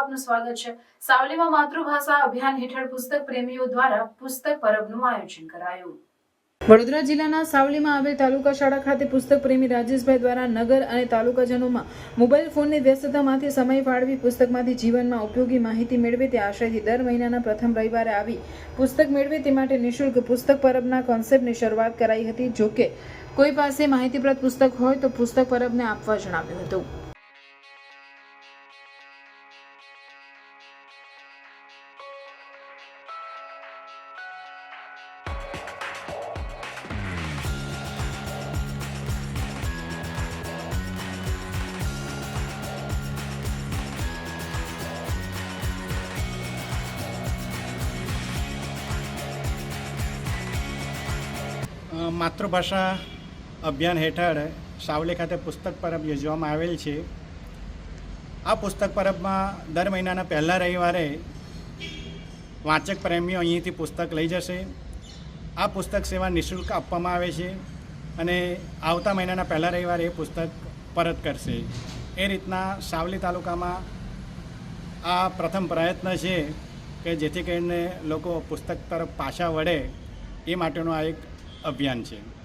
આપનું સ્વાગત છે. સાવલીમાં માતૃભાષા અભિયાન હેઠળ પુસ્તક પ્રેમીઓ દ્વારા પુસ્તક પરબનું આયોજન કરાયું. વડોદરા જિલ્લાના સાવલીમાં આવેલ તાલુકા શાળા ખાતે પુસ્તક પ્રેમી રાજેશભાઈ દ્વારા નગર અને તાલુકાજનોમાં મોબાઈલ ફોનની વ્યસ્તતામાંથી સમય ફાળવી પુસ્તકમાંથી જીવનમાં ઉપયોગી માહિતી મેળવે તે આશયથી દર મહિનાના પ્રથમ રવિવારે આવી પુસ્તક મેળવે તે માટે નિઃશુલ્ક પુસ્તક પરબના કોન્સેપ્ટની શરૂઆત કરાઈ હતી. જોકે કોઈ પાસે માહિતીપ્રદ પુસ્તક હોય તો પુસ્તક પરબને આપવા જણાવ્યું હતું. માતૃભાષા અભિયાન હેઠળ સાવલી ખાતે પુસ્તક પરબ યોજવામાં આવેલ છે. આ પુસ્તક પરબમાં દર મહિનાના પહેલા રવિવારે વાંચક પ્રેમીઓ અહીંથી પુસ્તક લઈ જશે. આ પુસ્તક સેવા નિઃશુલ્ક આપવામાં આવે છે અને આવતા મહિનાના પહેલા રવિવારે એ પુસ્તક પરત કરશે. એ રીતના સાવલી તાલુકામાં આ પ્રથમ પ્રયત્ન છે કે જેથી કરીને લોકો પુસ્તક તરફ પાછા વળે. એ માટેનો આ એક અભિયાન છે